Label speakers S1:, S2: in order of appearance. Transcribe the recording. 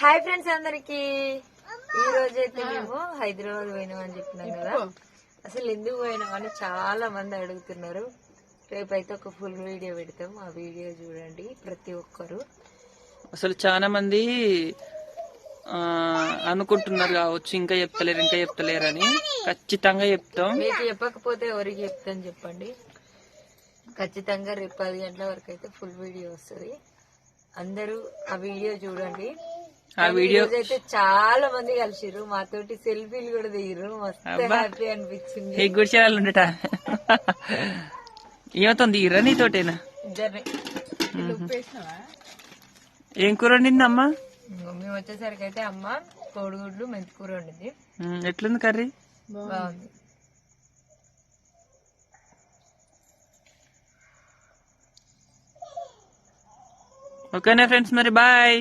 S1: Hi friends అందరికి. ఈ రోజు అయితే మేము హైదరాబాద్ పోయినాం అని చెప్పినాం కదా. అసలు ఎందుకు పోయినాం అని చాలా మంది అడుగుతున్నారు. రేపైతే ఒక ఫుల్ వీడియో పెడతాం. ఆ వీడియో చూడండి ప్రతి ఒక్కరు.
S2: అసలు చాలా మంది అనుకుంటున్నారు కావచ్చు ఇంకా చెప్తలేరు ఇంకా చెప్తలేరు అని ఖచ్చితంగా చెప్తాం.
S1: మీకు చెప్పకపోతే ఎవరికి చెప్తాను చెప్పండి. ఖచ్చితంగా రేపు పది గంటల వరకు అయితే ఫుల్ వీడియో వస్తుంది. అందరూ ఆ వీడియో చూడండి.
S2: ఆ వీడియో
S1: అయితే చాలా మంది కలిసిర్రు. మాతోటి సెల్ఫీలు కూడా దిగిర్రు. మస్తు హ్యాపీ అనిపించింది.
S2: ఈ గుడిచారాలు ఉండట. ఏమవుతుంది ఇరా నీతోటేనా? ఏం కూర వండిందమ్మా
S1: ఇంకో మేము వచ్చేసరికి అయితే అమ్మ కోడిగుడ్లు మెంతి కూర వండింది.
S2: ఎట్లుంది కర్రీ?
S1: బాగుంది.
S2: ఓకేనా ఫ్రెండ్స్ మరి బాయ్.